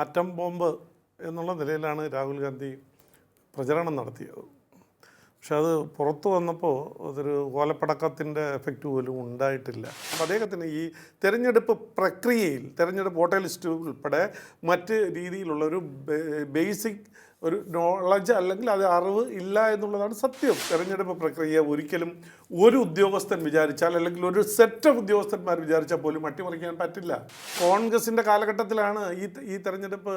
Atom bomb എന്നുള്ള നിലയിലാണ് രാഹുൽ ഗാന്ധി പ്രചരണം നടത്തിയത്. പക്ഷെ അത് പുറത്തു വന്നപ്പോൾ അതൊരു ഓലപ്പടക്കത്തിന്റെ എഫക്റ്റ് പോലും ഉണ്ടായിട്ടില്ല. അപ്പം അദ്ദേഹത്തിന് ഈ തെരഞ്ഞെടുപ്പ് പ്രക്രിയയിൽ തെരഞ്ഞെടുപ്പ് വോട്ടർ ലിസ്റ്റ് ഉൾപ്പെടെ മറ്റ് രീതിയിലുള്ള ഒരു ബേസിക് ഒരു നോളജ് അല്ലെങ്കിൽ അത് അറിവ് ഇല്ല എന്നുള്ളതാണ് സത്യം. തെരഞ്ഞെടുപ്പ് പ്രക്രിയ ഒരിക്കലും ഒരു ഉദ്യോഗസ്ഥൻ വിചാരിച്ചാൽ അല്ലെങ്കിൽ ഒരു സെറ്റ് ഓഫ് ഉദ്യോഗസ്ഥന്മാർ വിചാരിച്ചാൽ പോലും അട്ടിമറിക്കാൻ പറ്റില്ല. കോൺഗ്രസിന്റെ കാലഘട്ടത്തിലാണ് ഈ ഈ തെരഞ്ഞെടുപ്പ്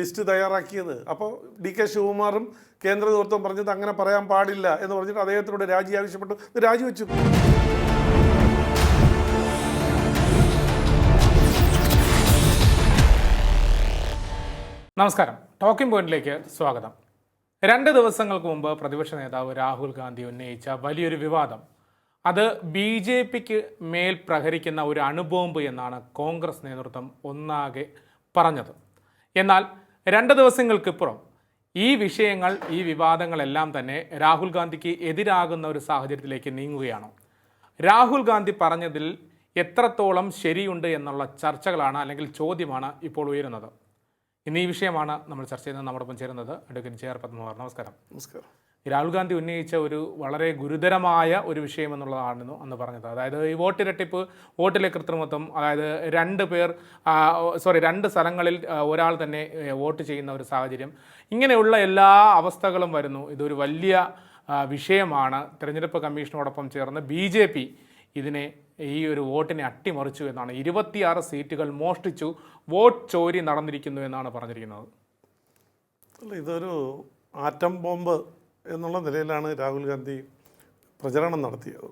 ലിസ്റ്റ് തയ്യാറാക്കിയത്. അപ്പോൾ ഡി കെ ശിവകുമാറും കേന്ദ്ര നേതൃത്വം പറഞ്ഞത് അങ്ങനെ പറയാൻ പാടില്ല എന്ന് പറഞ്ഞിട്ട് അദ്ദേഹത്തിനോട് രാജി ആവശ്യപ്പെട്ടു. രാജിവെച്ചു നമസ്കാരം. ടോക്കിംഗ് പോയിന്റിലേക്ക് സ്വാഗതം. രണ്ട് ദിവസങ്ങൾക്ക് മുമ്പ് പ്രതിപക്ഷ നേതാവ് രാഹുൽ ഗാന്ധി ഉന്നയിച്ച വലിയൊരു വിവാദം. അത് ബി ജെ പിക്ക് മേൽ പ്രഹരിക്കുന്ന ഒരു അണുബോംബ് എന്നാണ് കോൺഗ്രസ് നേതൃത്വം ഒന്നാകെ പറഞ്ഞത്. എന്നാൽ രണ്ട് ദിവസങ്ങൾക്കിപ്പുറം ഈ വിഷയങ്ങൾ ഈ വിവാദങ്ങളെല്ലാം തന്നെ രാഹുൽ ഗാന്ധിക്ക് എതിരാകുന്ന ഒരു സാഹചര്യത്തിലേക്ക് നീങ്ങുകയാണ്. രാഹുൽ ഗാന്ധി പറഞ്ഞതിൽ എത്രത്തോളം ശരിയുണ്ട് എന്നുള്ള ചർച്ചകളാണ് അല്ലെങ്കിൽ ചോദ്യമാണ് ഇപ്പോൾ ഉയരുന്നത്. ഇന്ന് ഈ വിഷയമാണ് നമ്മൾ ചർച്ച ചെയ്യുന്നത്. നമ്മോടൊപ്പം ചേരുന്നത് അഡ്വക്കേറ്റ് ജെ ആർ പത്മകുമാർ. നമസ്കാരം. നമസ്കാരം. രാഹുൽ ഗാന്ധി ഉന്നയിച്ച ഒരു വളരെ ഗുരുതരമായ ഒരു വിഷയം എന്നുള്ളതായിരുന്നു അന്ന് പറഞ്ഞത്. അതായത് ഈ വോട്ടിരട്ടിപ്പ് വോട്ടിലെ കൃത്രിമത്വം അതായത് രണ്ട് പേർ സോറി രണ്ട് സ്ഥലങ്ങളിൽ ഒരാൾ തന്നെ വോട്ട് ചെയ്യുന്ന ഒരു സാഹചര്യം. ഇങ്ങനെയുള്ള എല്ലാ അവസ്ഥകളും വരുന്നു. ഇതൊരു വലിയ വിഷയമാണ്. തിരഞ്ഞെടുപ്പ് കമ്മീഷനോടൊപ്പം ചേർന്ന് ബി ജെ പി ഇതിനെ ഈ ഒരു വോട്ടിനെ അട്ടിമറിച്ചു എന്നാണ്. ഇരുപത്തിയാറ് സീറ്റുകൾ മോഷ്ടിച്ചു. വോട്ട് ചോരി നടന്നിരിക്കുന്നു എന്നാണ് പറഞ്ഞിരിക്കുന്നത്. അല്ല ഇതൊരു ആറ്റം ബോംബ് എന്നുള്ള നിലയിലാണ് രാഹുൽ ഗാന്ധി പ്രചരണം നടത്തിയത്.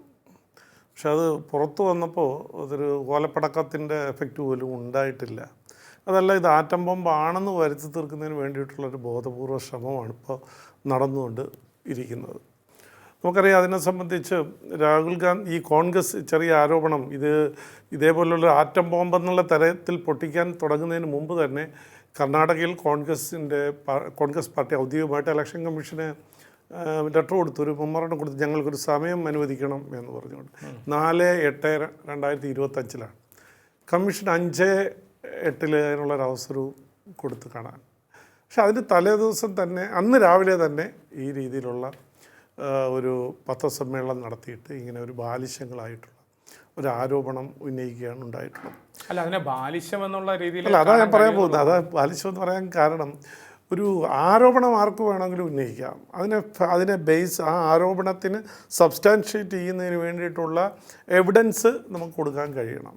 പക്ഷെ അത് പുറത്തു വന്നപ്പോൾ അതൊരു ഓലപ്പടക്കത്തിന്റെ എഫക്റ്റ് പോലും ഉണ്ടായിട്ടില്ല. അതല്ല ഇത് ആറ്റം ബോംബ് ആണെന്ന് വരുത്തി തീർക്കുന്നതിന് വേണ്ടിയിട്ടുള്ളൊരു ബോധപൂർവ ശ്രമമാണ് ഇപ്പോൾ നടന്നുകൊണ്ട് ഇരിക്കുന്നത്. നമുക്കറിയാം അതിനെ സംബന്ധിച്ച് രാഹുൽ ഗാന്ധി ഈ കോൺഗ്രസ് ചെറിയ ആരോപണം ഇത് ഇതേപോലുള്ള ആറ്റം ബോംബെന്നുള്ള തരത്തിൽ പൊട്ടിക്കാൻ തുടങ്ങുന്നതിന് മുമ്പ് തന്നെ കർണാടകയിൽ കോൺഗ്രസിന്റെ കോൺഗ്രസ് പാർട്ടി ഔദ്യോഗികമായിട്ട് ഇലക്ഷൻ കമ്മീഷന് ലെറ്റർ കൊടുത്തു ഒരു മെമ്മോറണ്ടം കൊടുത്ത് ഞങ്ങൾക്കൊരു സമയം അനുവദിക്കണം എന്ന് പറഞ്ഞുകൊണ്ട്. നാല് എട്ട് രണ്ടായിരത്തി ഇരുപത്തഞ്ചിലാണ്. കമ്മീഷൻ അഞ്ച് എട്ടിൽ അതിനുള്ളൊരു അവസരവും കൊടുത്ത് കാണാൻ. പക്ഷെ അതിന് തലേ ദിവസം തന്നെ അന്ന് രാവിലെ തന്നെ ഈ രീതിയിലുള്ള ഒരു പത്രസമ്മേളനം നടത്തിയിട്ട് ഇങ്ങനെ ഒരു ബാലിശങ്ങളായിട്ടുള്ള ഒരു ആരോപണം ഉന്നയിക്കുകയാണ് ഉണ്ടായിട്ടുള്ളത്. അല്ല അതിനെ ബാലിശം എന്നുള്ള രീതിയിൽ അല്ല അതാ ഞാൻ പറയാൻ പോകുന്നത്. അതാ ബാലിശം എന്ന് പറയാൻ കാരണം ഒരു ആരോപണം ആർക്ക് വേണമെങ്കിലും ഉന്നയിക്കാം. അതിനെ അതിനെ ബേസ് ആ ആരോപണത്തിന് സബ്സ്റ്റാൻഷ്യേറ്റ് ചെയ്യുന്നതിന് വേണ്ടിയിട്ടുള്ള എവിഡൻസ് നമുക്ക് കൊടുക്കാൻ കഴിയണം.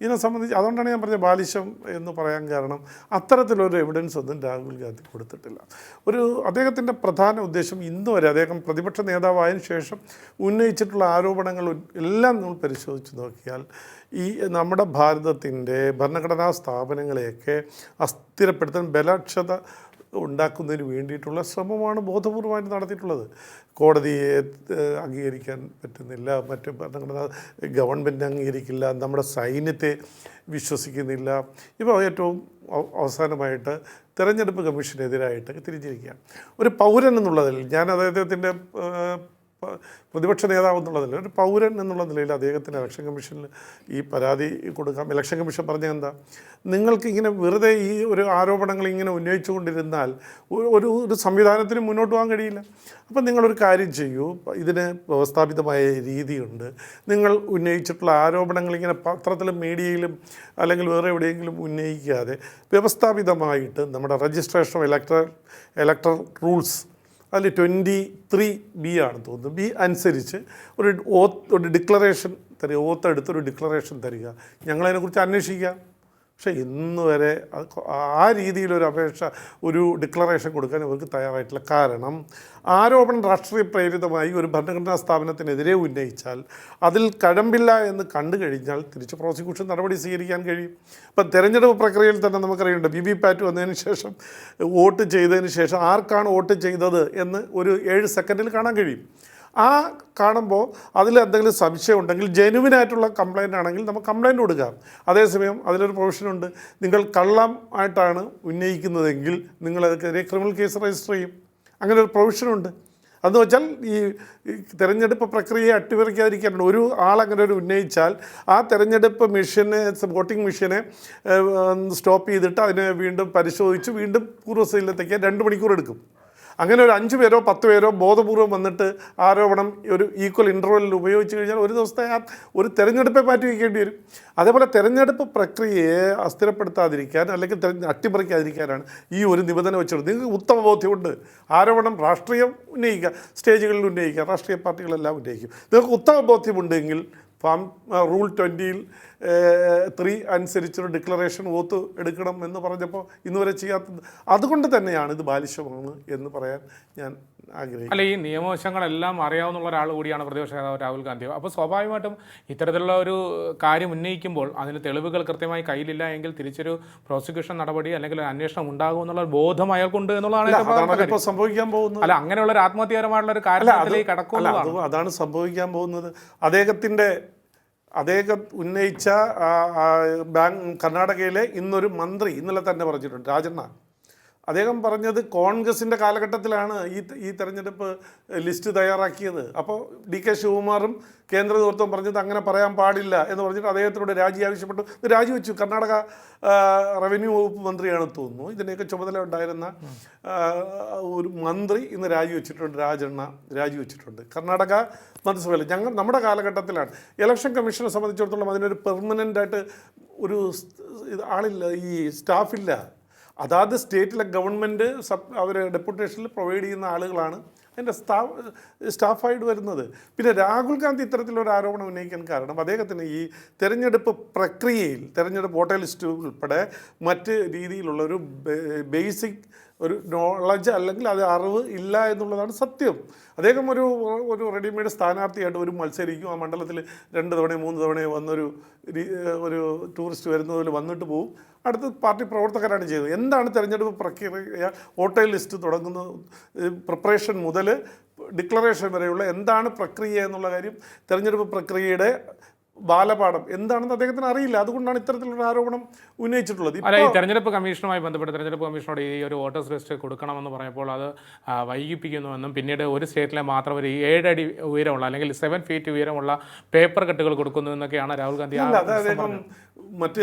ഇതിനെ സംബന്ധിച്ച് അതുകൊണ്ടാണ് ഞാൻ പറഞ്ഞത് ബാലിശം എന്ന് പറയാൻ കാരണം അത്തരത്തിലൊരു എവിഡൻസ് ഒന്നും രാഹുൽ ഗാന്ധി കൊടുത്തിട്ടില്ല. ഒരു അദ്ദേഹത്തിന്റെ പ്രധാന ഉദ്ദേശം ഇന്ന് വരെ അദ്ദേഹം പ്രതിപക്ഷ നേതാവായതിനു ശേഷം ഉന്നയിച്ചിട്ടുള്ള ആരോപണങ്ങൾ എല്ലാം നമ്മൾ പരിശോധിച്ച് നോക്കിയാൽ ഈ നമ്മുടെ ഭാരതത്തിന്റെ ഭരണഘടനാ സ്ഥാപനങ്ങളെയൊക്കെ അസ്ഥിരപ്പെടുത്താൻ ബലക്ഷത ഉണ്ടാക്കുന്നതിന് വേണ്ടിയിട്ടുള്ള ശ്രമമാണ് ബോധപൂർവമായി നടത്തിയിട്ടുള്ളത്. കോടതിയെ അംഗീകരിക്കാൻ പറ്റുന്നില്ല. മറ്റ് ഭരണഘടന ഗവൺമെന്റ് അംഗീകരിക്കില്ല. നമ്മുടെ സൈന്യത്തെ വിശ്വസിക്കുന്നില്ല. ഇപ്പോൾ ഏറ്റവും അവ- അവസാനമായിട്ട് തെരഞ്ഞെടുപ്പ് കമ്മീഷനെതിരായിട്ട് തിരിഞ്ഞിരിക്കുകയാണ്. ഒരു പൗരൻ എന്നുള്ളതിൽ ഞാൻ അദ്ദേഹത്തിന്റെ പ്രതിപക്ഷ നേതാവ് എന്നുള്ള നിലയിൽ ഒരു പൗരൻ എന്നുള്ള നിലയിൽ അദ്ദേഹത്തിന് ഇലക്ഷൻ കമ്മീഷനിൽ ഈ പരാതി കൊടുക്കാം. ഇലക്ഷൻ കമ്മീഷൻ പറഞ്ഞത് എന്താ? നിങ്ങൾക്ക് ഇങ്ങനെ വെറുതെ ഈ ഒരു ആരോപണങ്ങൾ ഇങ്ങനെ ഉന്നയിച്ചുകൊണ്ടിരുന്നാൽ ഒരു- ഒരു സംവിധാനത്തിന് മുന്നോട്ട് പോകാൻ കഴിയില്ല. അപ്പം നിങ്ങളൊരു കാര്യം ചെയ്യൂ. ഇതിന് വ്യവസ്ഥാപിതമായ രീതിയുണ്ട്. നിങ്ങൾ ഉന്നയിച്ചിട്ടുള്ള ആരോപണങ്ങൾ ഇങ്ങനെ പത്രത്തിലും മീഡിയയിലും അല്ലെങ്കിൽ വേറെ എവിടെയെങ്കിലും ഉന്നയിക്കാതെ വ്യവസ്ഥാപിതമായിട്ട് നമ്മുടെ രജിസ്ട്രേഷൻ ഇലക്ട്രൽ ഇലക്ട്രൽ റൂൾസ് അതിൽ ട്വന്റി ത്രീ ബി ആണ് തോന്നുന്നത് ബി അനുസരിച്ച് ഒരു ഓത്ത് ഒരു ഡിക്ലറേഷൻ തരിക ഓത്തെടുത്തൊരു ഡിക്ലറേഷൻ തരിക. ഞങ്ങളതിനെക്കുറിച്ച് അന്വേഷിക്കാം. പക്ഷേ ഇന്ന് വരെ ആ രീതിയിലൊരു അപേക്ഷ ഒരു ഡിക്ലറേഷൻ കൊടുക്കാൻ ഇവർക്ക് തയ്യാറായിട്ടില്ല. കാരണം ആരോപണം രാഷ്ട്രീയ പ്രേരിതമായി ഒരു ഭരണഘടനാ സ്ഥാപനത്തിനെതിരെ ഉന്നയിച്ചാൽ അതിൽ കഴമ്പില്ല എന്ന് കണ്ടു കഴിഞ്ഞാൽ തിരിച്ച് പ്രോസിക്യൂഷൻ നടപടി സ്വീകരിക്കാൻ കഴിയും. ഇപ്പം തെരഞ്ഞെടുപ്പ് പ്രക്രിയയിൽ തന്നെ നമുക്കറിയേണ്ട ബി വി പാറ്റ് വന്നതിന് ശേഷം വോട്ട് ചെയ്തതിന് ശേഷം ആർക്കാണ് വോട്ട് ചെയ്തത് എന്ന് ഒരു ഏഴ് സെക്കൻഡിൽ കാണാൻ കഴിയും. ആ കാണുമ്പോൾ അതിൽ എന്തെങ്കിലും സംശയം ഉണ്ടെങ്കിൽ ജെനുവിൻ ആയിട്ടുള്ള കംപ്ലൈന്റ് ആണെങ്കിൽ നമുക്ക് കംപ്ലൈന്റ് കൊടുക്കാം. അതേസമയം അതിലൊരു പ്രൊവിഷനുണ്ട് നിങ്ങൾ കള്ളം ആയിട്ടാണ് ഉന്നയിക്കുന്നതെങ്കിൽ അതൊക്കെ ക്രിമിനൽ കേസ് രജിസ്റ്റർ ചെയ്യും. അങ്ങനെ ഒരു പ്രൊവിഷനുണ്ട് അതെന്ന് വെച്ചാൽ ഈ തെരഞ്ഞെടുപ്പ് പ്രക്രിയയെ അട്ടിമറിക്കാതിരിക്കാനാണ്. ഒരു ആളങ്ങനെ ഒരു ഉന്നയിച്ചാൽ ആ തെരഞ്ഞെടുപ്പ് മെഷീനെ വോട്ടിംഗ് മെഷീനെ സ്റ്റോപ്പ് ചെയ്തിട്ട് അതിനെ വീണ്ടും പരിശോധിച്ച് വീണ്ടും പൂർവസ്ഥയിലെത്തിക്കാൻ രണ്ട് മണിക്കൂർ എടുക്കും. അങ്ങനെ ഒരു അഞ്ച് പേരോ പത്ത് പേരോ ബോധപൂർവം വന്നിട്ട് ആരോപണം ഒരു ഈക്വൽ ഇന്റർവെല്ലിൽ ഉപയോഗിച്ച് കഴിഞ്ഞാൽ ഒരു ദിവസത്തെ ആ ഒരു തെരഞ്ഞെടുപ്പെ മാറ്റി വയ്ക്കേണ്ടി വരും. അതേപോലെ തെരഞ്ഞെടുപ്പ് പ്രക്രിയയെ അസ്ഥിരപ്പെടുത്താതിരിക്കാൻ അല്ലെങ്കിൽ അട്ടിമറിക്കാതിരിക്കാനാണ് ഈ ഒരു നിബന്ധന വെച്ചത് നിങ്ങൾക്ക് ഉത്തമ ബോധ്യമുണ്ട്. ആരോപണം രാഷ്ട്രീയം ഉന്നയിക്കുക സ്റ്റേജുകളിൽ ഉന്നയിക്കുക രാഷ്ട്രീയ പാർട്ടികളെല്ലാം ഉന്നയിക്കും. നിങ്ങൾക്ക് ഉത്തമ ബോധ്യമുണ്ടെങ്കിൽ ഫാം റൂൾ ട്വന്റിയിൽ ത്രീ അനുസരിച്ചൊരു ഡിക്ലറേഷൻ ഓത്ത് എടുക്കണം എന്ന് പറഞ്ഞപ്പോൾ ഇന്നുവരെ ചെയ്യാത്തത്. അതുകൊണ്ട് തന്നെയാണ് ഇത് ബാലിശമാണ് എന്ന് പറയാൻ ഞാൻ ആഗ്രഹിക്കുന്നു. അല്ല ഈ നിയമവശങ്ങളെല്ലാം അറിയാവുന്ന ഒരാൾ കൂടിയാണ് പ്രതിപക്ഷ നേതാവ് രാഹുൽ ഗാന്ധി. അപ്പോൾ സ്വാഭാവികമായിട്ടും ഇത്തരത്തിലുള്ള ഒരു കാര്യം ഉന്നയിക്കുമ്പോൾ അതിന് തെളിവുകൾ കൃത്യമായി കയ്യിലില്ല എങ്കിൽ തിരിച്ചൊരു പ്രോസിക്യൂഷൻ നടപടി അല്ലെങ്കിൽ ഒരു അന്വേഷണം ഉണ്ടാകും എന്നുള്ള ബോധം അയാൾക്കുണ്ട് എന്നുള്ളതാണ് ഇപ്പോൾ സംഭവിക്കാൻ പോകുന്നത്. അല്ല അങ്ങനെയുള്ള ഒരു ആത്മഹത്യാപരമായിട്ടുള്ള ഒരു കാര്യത്തിൽ കാര്യത്തിലേക്ക് കടക്കുന്നതാണ് അതാണ് സംഭവിക്കാൻ പോകുന്നത്. അദ്ദേഹത്തിന്റെ അദ്ദേഹം ഉന്നയിച്ച ബാങ്ക് കർണാടകയിലെ ഇന്നൊരു മന്ത്രി ഇന്നലെ തന്നെ പറഞ്ഞിട്ടുണ്ട്. രാജണ്ണ അദ്ദേഹം പറഞ്ഞത് കോൺഗ്രസിന്റെ കാലഘട്ടത്തിലാണ് ഈ ഈ തെരഞ്ഞെടുപ്പ് ലിസ്റ്റ് തയ്യാറാക്കിയത്. അപ്പോൾ ഡി കെ ശിവകുമാറും കേന്ദ്ര നേതൃത്വം പറഞ്ഞത് അങ്ങനെ പറയാൻ പാടില്ല എന്ന് പറഞ്ഞിട്ട് അദ്ദേഹത്തിനോട് രാജി ആവശ്യപ്പെട്ടു. രാജിവെച്ചു കർണാടക റവന്യൂ വകുപ്പ് മന്ത്രിയാണ് തോന്നുന്നു. ഇതിനെയൊക്കെ ചുമതല ഉണ്ടായിരുന്ന ഒരു മന്ത്രി ഇന്ന് രാജിവെച്ചിട്ടുണ്ട് രാജണ്ണ രാജിവെച്ചിട്ടുണ്ട് കർണാടക മന്ത്രിസഭയിൽ. ഞങ്ങൾ നമ്മുടെ കാലഘട്ടത്തിലാണ്. ഇലക്ഷൻ കമ്മീഷനെ സംബന്ധിച്ചിടത്തോളം അതിനൊരു പെർമനന്റ് ആയിട്ട് ഒരു ആളില്ല. ഈ സ്റ്റാഫില്ല. അതാത് സ്റ്റേറ്റിലെ ഗവൺമെന്റ് സബ് അവർ ഡെപ്യൂട്ടേഷനിൽ പ്രൊവൈഡ് ചെയ്യുന്ന ആളുകളാണ് അതിന്റെ സ്റ്റാഫ് സ്റ്റാഫായിട്ട് വരുന്നത്. പിന്നെ രാഹുൽ ഗാന്ധി ഇത്തരത്തിലൊരു ആരോപണം ഉന്നയിക്കാൻ കാരണം അദ്ദേഹത്തിന് ഈ തെരഞ്ഞെടുപ്പ് പ്രക്രിയയിൽ തെരഞ്ഞെടുപ്പ് വോട്ടർ ലിസ്റ്റ് ഉൾപ്പെടെ മറ്റ് രീതിയിലുള്ള ഒരു ബേസിക് ഒരു നോളജ് അല്ലെങ്കിൽ അത് അറിവ് ഇല്ല എന്നുള്ളതാണ് സത്യം. അദ്ദേഹം ഒരു ഒരു റെഡിമെയ്ഡ് സ്ഥാനാർത്ഥിയായിട്ട് ഒരു മത്സരിക്കും. ആ മണ്ഡലത്തിൽ രണ്ട് തവണയോ മൂന്ന് തവണയോ വന്നൊരു ഒരു ടൂറിസ്റ്റ് വരുന്നതിൽ വന്നിട്ട് പോകും അടുത്ത പാർട്ടി പ്രവർത്തകരാണ് ചെയ്തത് എന്താണ് തിരഞ്ഞെടുപ്പ് പ്രക്രിയ വോട്ടർ ലിസ്റ്റ് തുടങ്ങുന്ന പ്രിപ്പറേഷൻ മുതൽ ഡിക്ലറേഷൻ വരെയുള്ള എന്താണ് പ്രക്രിയ എന്നുള്ള കാര്യം തിരഞ്ഞെടുപ്പ് പ്രക്രിയയുടെ ബാലപാഠം എന്താണെന്ന് അദ്ദേഹത്തിന് അറിയില്ല. അതുകൊണ്ടാണ് ഇത്തരത്തിലുള്ള ആരോപണം ഉന്നയിച്ചിട്ടുള്ളത്. അല്ല ഈ തെരഞ്ഞെടുപ്പ് കമ്മീഷനുമായി ബന്ധപ്പെട്ട് തെരഞ്ഞെടുപ്പ് കമ്മീഷനോട് ഈ ഒരു വോട്ടേഴ്സ് ലിസ്റ്റ് കൊടുക്കണമെന്ന് പറഞ്ഞപ്പോൾ അത് വൈകിപ്പിക്കുന്നുവെന്നും പിന്നീട് ഒരു സ്റ്റേറ്റിലെ മാത്രം ഒരു ഏഴടി ഉയരമുള്ള അല്ലെങ്കിൽ സെവൻ ഫീറ്റ് ഉയരമുള്ള പേപ്പർ കെട്ടുകൾ കൊടുക്കുന്നു എന്നൊക്കെയാണ് രാഹുൽ ഗാന്ധി മറ്റ്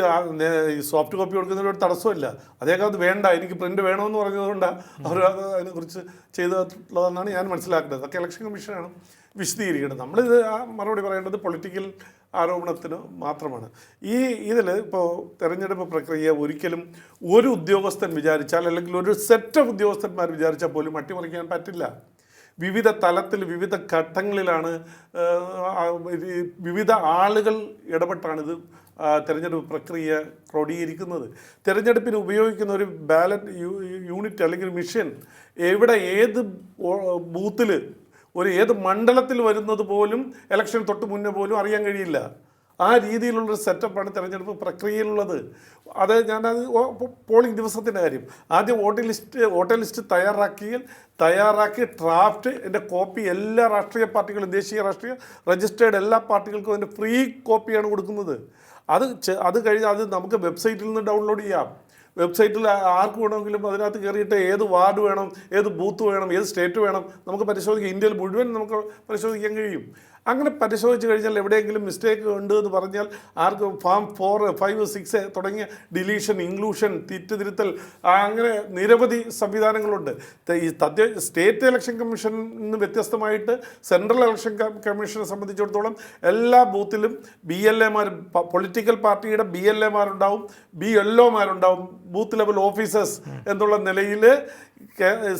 സോഫ്റ്റ് കോപ്പി കൊടുക്കുന്നതിന് ഒരു തടസ്സമില്ല അദ്ദേഹം അത് വേണ്ട എനിക്ക് പ്രിന്റ് വേണമെന്ന് പറഞ്ഞതുകൊണ്ടാണ് അവർ അത് അതിനെക്കുറിച്ച് ചെയ്തിട്ടുള്ളതെന്നാണ് ഞാൻ മനസ്സിലാക്കുന്നത്. അതൊക്കെ ഇലക്ഷൻ കമ്മീഷനാണ് വിശദീകരിക്കേണ്ടത്. നമ്മളിത് ആ മറുപടി പറയേണ്ടത് പൊളിറ്റിക്കൽ ആരോപണത്തിന് മാത്രമാണ്. ഈ ഇതിൽ ഇപ്പോൾ തെരഞ്ഞെടുപ്പ് പ്രക്രിയ ഒരിക്കലും ഒരു ഉദ്യോഗസ്ഥൻ വിചാരിച്ചാൽ അല്ലെങ്കിൽ ഒരു സെറ്റ് ഓഫ് ഉദ്യോഗസ്ഥന്മാർ വിചാരിച്ചാൽ പോലും അട്ടിമറിക്കാൻ പറ്റില്ല. വിവിധ തലത്തിൽ വിവിധ ഘട്ടങ്ങളിലാണ് വിവിധ ആളുകൾ ഇടപെട്ടാണിത് തെരഞ്ഞെടുപ്പ് പ്രക്രിയ ക്രോഡീകരിക്കുന്നത്. തെരഞ്ഞെടുപ്പിന് ഉപയോഗിക്കുന്ന ഒരു ബാലറ്റ് യൂണിറ്റ് അല്ലെങ്കിൽ മിഷൻ എവിടെ ഏത് ബൂത്തിൽ ഒരു ഏത് മണ്ഡലത്തിൽ വരുന്നത് പോലും ഇലക്ഷൻ തൊട്ട് മുന്നേ പോലും അറിയാൻ കഴിയില്ല. ആ രീതിയിലുള്ളൊരു സെറ്റപ്പാണ് തിരഞ്ഞെടുപ്പ് പ്രക്രിയയിലുള്ളത്. അത് ഞാനത് പോളിംഗ് ദിവസത്തിന്റെ കാര്യം. ആദ്യം വോട്ട് ലിസ്റ്റ് വോട്ടർ ലിസ്റ്റ് തയ്യാറാക്കിയാൽ തയ്യാറാക്കി ഡ്രാഫ്റ്റ് എന്റെ കോപ്പി എല്ലാ രാഷ്ട്രീയ പാർട്ടികളും ദേശീയ രാഷ്ട്രീയ രജിസ്റ്റേർഡ് എല്ലാ പാർട്ടികൾക്കും അതിന്റെ ഫ്രീ കോപ്പിയാണ് കൊടുക്കുന്നത്. അത് അത് കഴിഞ്ഞ് അത് നമുക്ക് വെബ്സൈറ്റിൽ നിന്ന് ഡൗൺലോഡ് ചെയ്യാം. വെബ്സൈറ്റിൽ ആർക്ക് വേണമെങ്കിലും അതിനകത്ത് കയറിയിട്ട് ഏത് വാർഡ് വേണം ഏത് ബൂത്ത് വേണം ഏത് സ്റ്റേറ്റ് വേണം നമുക്ക് പരിശോധിക്കാം. ഇന്ത്യയിൽ മുഴുവൻ നമുക്ക് പരിശോധിക്കാൻ കഴിയും. അങ്ങനെ പരിശോധിച്ച് കഴിഞ്ഞാൽ എവിടെയെങ്കിലും മിസ്റ്റേക്ക് ഉണ്ട് എന്ന് പറഞ്ഞാൽ ആർക്ക് ഫാം ഫോർ ഫൈവ് സിക്സ് തുടങ്ങിയ ഡിലീഷൻ ഇൻക്ലൂഷൻ തിരുത്തൽ അങ്ങനെ നിരവധി സംവിധാനങ്ങളുണ്ട്. ഈ തദ്ദേശ സ്റ്റേറ്റ് ഇലക്ഷൻ കമ്മീഷൻ നിന്ന് വ്യത്യസ്തമായിട്ട് സെൻട്രൽ ഇലക്ഷൻ കമ്മീഷനെ സംബന്ധിച്ചിടത്തോളം എല്ലാ ബൂത്തിലും ബി എൽ എമാർ പൊളിറ്റിക്കൽ പാർട്ടിയുടെ ബി എൽ എമാരുണ്ടാവും ബി എൽ ഒമാരുണ്ടാവും ബൂത്ത് ലെവൽ ഓഫീസേഴ്സ് എന്നുള്ള നിലയിൽ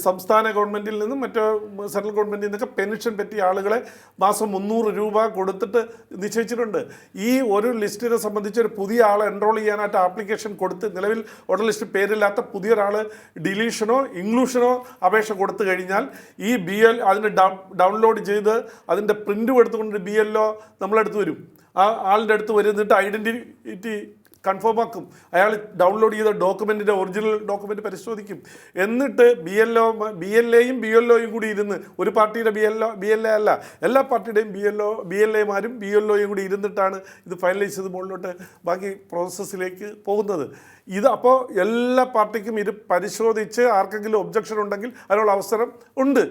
സംസ്ഥാന ഗവൺമെന്റിൽ നിന്നും മറ്റോ സെൻട്രൽ ഗവൺമെന്റിൽ നിന്നൊക്കെ പെൻഷൻ പറ്റിയ ആളുകളെ മാസം മുന്നൂറ് രൂപ കൊടുത്തിട്ട് നിശ്ചയിച്ചിട്ടുണ്ട്. ഈ ഒരു ലിസ്റ്റിനെ സംബന്ധിച്ച് ഒരു പുതിയ ആളെ എൻറോൾ ചെയ്യാനായിട്ട് ആപ്ലിക്കേഷൻ കൊടുത്ത് നിലവിൽ വോട്ടർ ലിസ്റ്റ് പേരില്ലാത്ത പുതിയൊരാൾ ഡിലീഷനോ ഇൻക്ലൂഷനോ അപേക്ഷ കൊടുത്തു കഴിഞ്ഞാൽ ഈ ബി എൽ അതിന് ഡൗൺലോഡ് ചെയ്ത് അതിന്റെ പ്രിന്റ് എടുത്തുകൊണ്ട് ബി ഒ നമ്മളടുത്ത് വരും. ആ ആളിന്റെ അടുത്ത് വരുന്നിട്ട് ഐഡന്റിറ്റി കൺഫേം ആക്കും അയാൾ ഡൗൺലോഡ് ചെയ്ത ഡോക്യുമെന്റിന്റെ ഒറിജിനൽ ഡോക്യുമെന്റ് പരിശോധിക്കും. എന്നിട്ട് B L O B L എയും ബി എൽ ഒയും കൂടി ഇരുന്ന് ഒരു പാർട്ടിയുടെ B L O B L A അല്ല എല്ലാ പാർട്ടിയുടെയും B L O B L എമാരും ബി എൽ ഒയും കൂടി ഇരുന്നിട്ടാണ് ഇത് ഫൈനലൈസ് ചെയ്ത് മുകളിലോട്ട് ബാക്കി പ്രോസസ്സിലേക്ക് പോകുന്നത്. ഇത് അപ്പോൾ എല്ലാ പാർട്ടിക്കും ഇത് പരിശോധിച്ച് ആർക്കെങ്കിലും ഒബ്ജക്ഷൻ ഉണ്ടെങ്കിൽ അതിനുള്ള അവസരം ഉണ്ട്.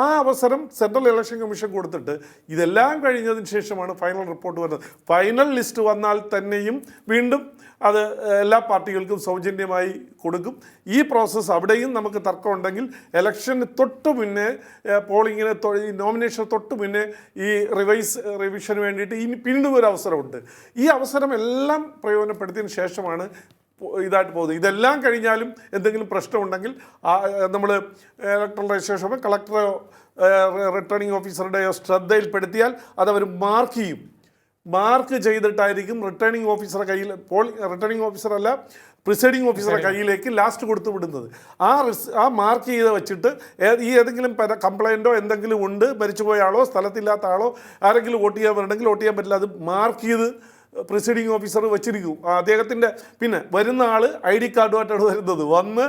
ആ അവസരം സെൻട്രൽ ഇലക്ഷൻ കമ്മീഷൻ കൊടുത്തിട്ട് ഇതെല്ലാം കഴിഞ്ഞതിന് ശേഷമാണ് ഫൈനൽ റിപ്പോർട്ട് വരുന്നത്. ഫൈനൽ ലിസ്റ്റ് വന്നാൽ തന്നെയും വീണ്ടും അത് എല്ലാ പാർട്ടികൾക്കും സൗജന്യമായി കൊടുക്കും. ഈ പ്രോസസ്സ് അവിടെയും നമുക്ക് തർക്കമുണ്ടെങ്കിൽ ഇലക്ഷന് തൊട്ട് മുന്നേ പോളിങ്ങിന് ഈ നോമിനേഷൻ തൊട്ട് മുന്നേ ഈ റിവൈസ് റിവിഷന് വേണ്ടിയിട്ട് ഇനി വീണ്ടും ഒരു അവസരമുണ്ട്. ഈ അവസരം എല്ലാം പ്രയോജനപ്പെടുത്തിയതിന് ശേഷമാണ് ഇതായിട്ട് പോകുന്നത്. ഇതെല്ലാം കഴിഞ്ഞാലും എന്തെങ്കിലും പ്രശ്നമുണ്ടെങ്കിൽ നമ്മൾ ഇലക്ട്രൽ രജിസ്ട്രേഷൻ കളക്ടറോ റിട്ടേണിംഗ് ഓഫീസറുടെയോ ശ്രദ്ധയിൽപ്പെടുത്തിയാൽ അതവർ മാർക്ക് ചെയ്യും. മാർക്ക് ചെയ്തിട്ടായിരിക്കും റിട്ടേണിംഗ് ഓഫീസറുടെ കയ്യിൽ പോൾ റിട്ടേണിംഗ് ഓഫീസറല്ല പ്രിസൈഡിംഗ് ഓഫീസറുടെ കയ്യിലേക്ക് ലാസ്റ്റ് കൊടുത്തു വിടുന്നത്. ആ റിസ് ആ മാർക്ക് ചെയ്ത് വെച്ചിട്ട് ഈ ഏതെങ്കിലും പര കംപ്ലൈന്റോ എന്തെങ്കിലും ഉണ്ട് മരിച്ചുപോയ ആളോ സ്ഥലത്തില്ലാത്ത ആളോ ആരെങ്കിലും വോട്ട് ചെയ്യാൻ വരണമെങ്കിൽ വോട്ട് ചെയ്യാൻ പറ്റില്ല അത് മാർക്ക് ചെയ്ത് പ്രിസൈഡിംഗ് ഓഫീസർ വെച്ചിരിക്കും. അദ്ദേഹത്തിന്റെ പിന്നെ വരുന്ന ആൾ ഐ ഡി കാർഡുമായിട്ടാണ് വരുന്നത്. വന്ന്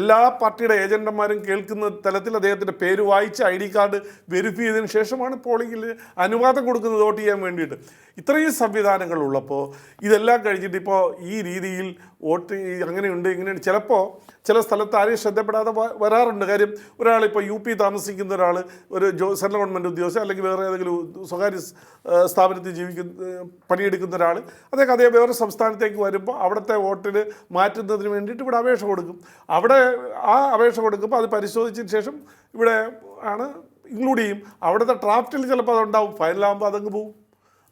എല്ലാ പാർട്ടിയുടെ ഏജന്റന്മാരും കേൾക്കുന്ന തലത്തിൽ അദ്ദേഹത്തിന്റെ പേര് വായിച്ച് ഐ ഡി കാർഡ് വെരിഫൈ ചെയ്തതിന് ശേഷമാണ് പോളിംഗിൽ അനുവാദം കൊടുക്കുന്നത് വോട്ട് ചെയ്യാൻ വേണ്ടിയിട്ട്. ഇത്രയും സംവിധാനങ്ങൾ ഉള്ളപ്പോൾ ഇതെല്ലാം കഴിഞ്ഞിട്ട് ഇപ്പോൾ ഈ രീതിയിൽ വോട്ട് അങ്ങനെയുണ്ട് ഇങ്ങനെയുണ്ട് ചിലപ്പോൾ ചില സ്ഥലത്ത് ആരെയും ശ്രദ്ധപ്പെടാതെ വരാറുണ്ട്. കാര്യം ഒരാളിപ്പോൾ യു പി താമസിക്കുന്ന ഒരാൾ ഒരു ജോ സെൻട്രൽ ഗവൺമെന്റ് ഉദ്യോഗസ്ഥ അല്ലെങ്കിൽ വേറെ ഏതെങ്കിലും സ്വകാര്യ സ്ഥാപനത്തിൽ ജീവിക്കുന്ന പണിയെടുക്കുന്ന ഒരാൾ അദ്ദേഹം അതേ വേറെ സംസ്ഥാനത്തേക്ക് വരുമ്പോൾ അവിടുത്തെ വോട്ടിന് മാറ്റുന്നതിന് വേണ്ടിയിട്ട് ഇവിടെ അപേക്ഷ കൊടുക്കും. അവിടെ ആ അപേക്ഷ കൊടുക്കുമ്പോൾ അത് പരിശോധിച്ചതിന് ശേഷം ഇവിടെ ആണ് ഇൻക്ലൂഡ് ചെയ്യും. അവിടുത്തെ ഡ്രാഫ്റ്റിൽ ചിലപ്പോൾ അതുണ്ടാവും. ഫൈനലാകുമ്പോൾ അതങ്ങ് പോകും.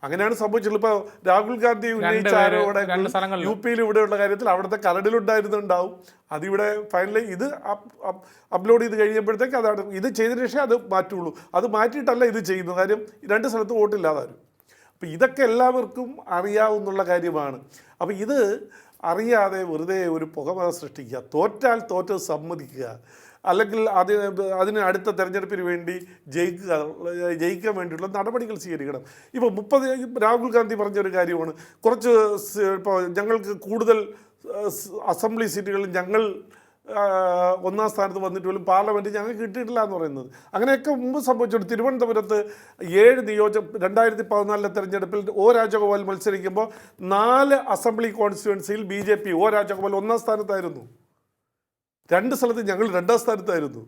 അങ്ങനെയാണ് സംഭവിച്ചിട്ടുള്ളത്. ഇപ്പോൾ രാഹുൽ ഗാന്ധി ഉന്നയിച്ച ആരോപണങ്ങൾ. യു പിയിൽ ഇവിടെയുള്ള കാര്യത്തിൽ അവിടുത്തെ കരടിലുണ്ടായിരുന്നുണ്ടാവും. അതിവിടെ ഫൈനലി ഇത് അപ്ലോഡ് ചെയ്ത് കഴിയുമ്പോഴത്തേക്ക് അതാണ്. ഇത് ചെയ്തതിന് ശേഷം അത് മാറ്റുള്ളൂ. അത് മാറ്റിയിട്ടല്ല ഇത് ചെയ്യുന്നത്. കാര്യം രണ്ട് സ്ഥലത്ത് വോട്ടില്ലാതാരും അപ്പോൾ ഇതൊക്കെ എല്ലാവർക്കും അറിയാവുന്നുള്ള കാര്യമാണ്. അപ്പോൾ ഇത് അറിയാതെ വെറുതെ ഒരു പുകമറ സൃഷ്ടിക്കുക തോറ്റാൽ തോറ്റത് സമ്മതിക്കുക അല്ലെങ്കിൽ അത് അതിന് അടുത്ത തെരഞ്ഞെടുപ്പിന് വേണ്ടി ജയിക്കുക ജയിക്കാൻ വേണ്ടിയുള്ള നടപടികൾ സ്വീകരിക്കണം. ഇപ്പോൾ മുപ്പത് രാഹുൽ ഗാന്ധി പറഞ്ഞൊരു കാര്യമാണ്. കുറച്ച് ഇപ്പോൾ ഞങ്ങൾക്ക് കൂടുതൽ അസംബ്ലി സീറ്റുകളിൽ ഞങ്ങൾ ഒന്നാം സ്ഥാനത്ത് വന്നിട്ട് പോലും പാർലമെന്റ് ഞങ്ങൾക്ക് കിട്ടിയിട്ടില്ല എന്ന് പറയുന്നത്. അങ്ങനെയൊക്കെ മുമ്പ് സംഭവിച്ചിട്ടുണ്ട്. തിരുവനന്തപുരത്ത് ഏഴ് നിയോജക രണ്ടായിരത്തി പതിനാലിലെ തെരഞ്ഞെടുപ്പിൽ ഒ രാജഗോപാൽ മത്സരിക്കുമ്പോൾ നാല് assembly കോൺസ്റ്റിറ്റ്യുവൻസിയിൽ B J P O Rajagopal ഒന്നാം സ്ഥാനത്തായിരുന്നു. രണ്ട് സ്ഥലത്ത് ഞങ്ങൾ രണ്ടാം സ്ഥാനത്തായിരുന്നു.